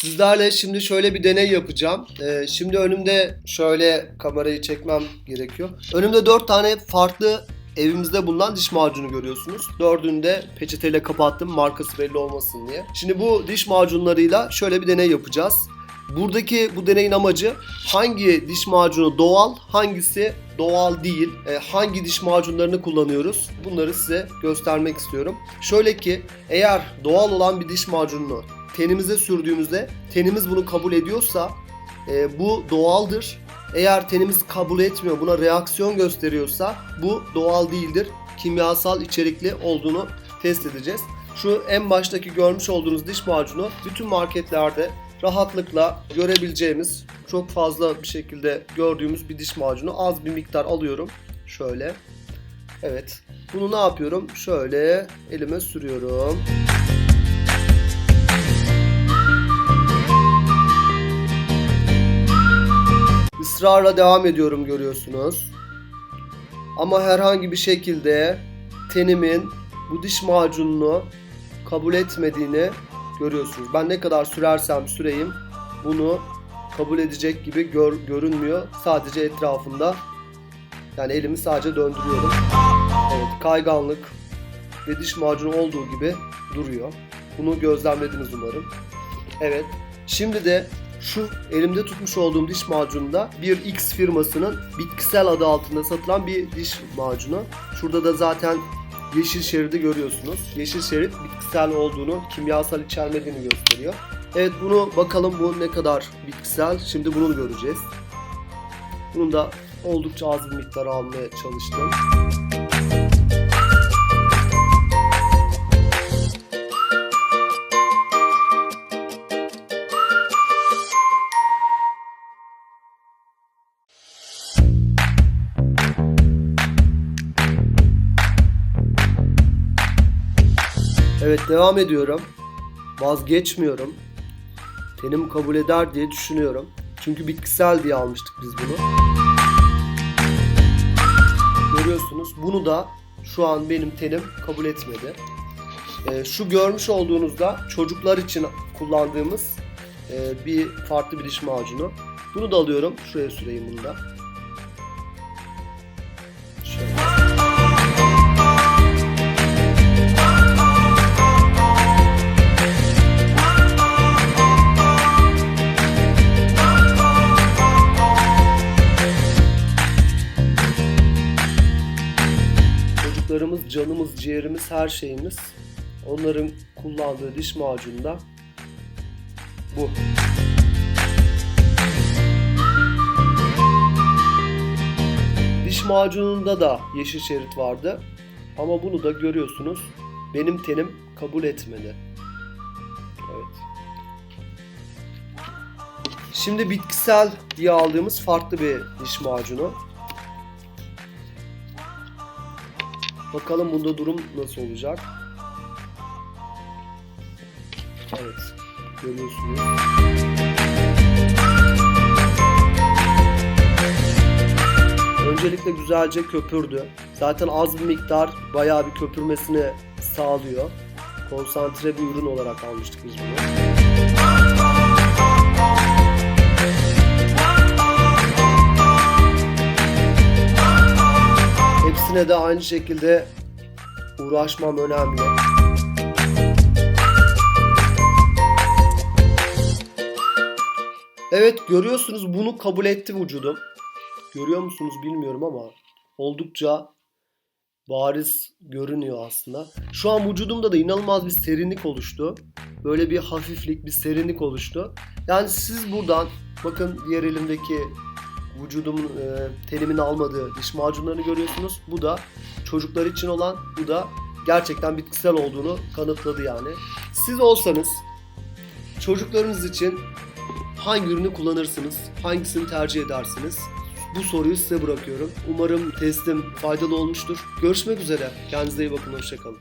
Sizlerle şimdi şöyle bir deney yapacağım. Ee, şimdi önümde şöyle kamerayı çekmem gerekiyor. Önümde 4 tane farklı evimizde bulunan diş macunu görüyorsunuz. Dördünü de peçeteyle kapattım markası belli olmasın diye. Şimdi bu diş macunlarıyla şöyle bir deney yapacağız. Buradaki bu deneyin amacı hangi diş macunu doğal, hangisi doğal değil, e, hangi diş macunlarını kullanıyoruz bunları size göstermek istiyorum. Şöyle ki eğer doğal olan bir diş macununu tenimize sürdüğümüzde tenimiz bunu kabul ediyorsa e, bu doğaldır. Eğer tenimiz kabul etmiyor, buna reaksiyon gösteriyorsa bu doğal değildir. Kimyasal içerikli olduğunu test edeceğiz. Şu en baştaki görmüş olduğunuz diş macunu bütün marketlerde rahatlıkla görebileceğimiz, çok fazla bir şekilde gördüğümüz bir diş macunu. Az bir miktar alıyorum. Şöyle. Evet. Bunu ne yapıyorum? Şöyle elime sürüyorum. Israrla devam ediyorum görüyorsunuz. Ama herhangi bir şekilde tenimin bu diş macununu kabul etmediğini görüyorsunuz. Ben ne kadar sürersem süreyim bunu kabul edecek gibi gör, görünmüyor. Sadece etrafında yani elimi sadece döndürüyorum. Evet kayganlık ve diş macunu olduğu gibi duruyor. Bunu gözlemlediniz umarım. Evet. Şimdi de şu elimde tutmuş olduğum diş macununda bir X firmasının bitkisel adı altında satılan bir diş macunu. Şurada da zaten yeşil şeridi görüyorsunuz. Yeşil şerit bitkisel olduğunu, kimyasal içermediğini gösteriyor. Evet bunu bakalım bu ne kadar bitkisel. Şimdi bunu göreceğiz. Bunun da oldukça az bir miktar almaya çalıştım. Evet devam ediyorum. Vazgeçmiyorum. Tenim kabul eder diye düşünüyorum. Çünkü bitkisel diye almıştık biz bunu. Görüyorsunuz bunu da şu an benim tenim kabul etmedi. Ee, şu görmüş olduğunuzda çocuklar için kullandığımız e, bir farklı bir diş macunu. Bunu da alıyorum. Şuraya süreyim bunu da. Canımız, ciğerimiz, her şeyimiz. Onların kullandığı diş macunu da bu. Diş macununda da yeşil şerit vardı. Ama bunu da görüyorsunuz. Benim tenim kabul etmedi. Evet. Şimdi bitkisel diye aldığımız farklı bir diş macunu. Bakalım bunda durum nasıl olacak. Evet. Görüyorsunuz. Öncelikle güzelce köpürdü. Zaten az bir miktar bayağı bir köpürmesini sağlıyor. Konsantre bir ürün olarak almıştık biz bunu. Hepsine de aynı şekilde uğraşmam önemli. Evet görüyorsunuz bunu kabul etti vücudum. Görüyor musunuz bilmiyorum ama oldukça bariz görünüyor aslında. Şu an vücudumda da inanılmaz bir serinlik oluştu. Böyle bir hafiflik, bir serinlik oluştu. Yani siz buradan bakın diğer elimdeki vücudumun e, tenimin almadığı diş macunlarını görüyorsunuz. Bu da çocuklar için olan, bu da gerçekten bitkisel olduğunu kanıtladı yani. Siz olsanız çocuklarınız için hangi ürünü kullanırsınız? Hangisini tercih edersiniz? Bu soruyu size bırakıyorum. Umarım testim faydalı olmuştur. Görüşmek üzere. Kendinize iyi bakın. Hoşçakalın.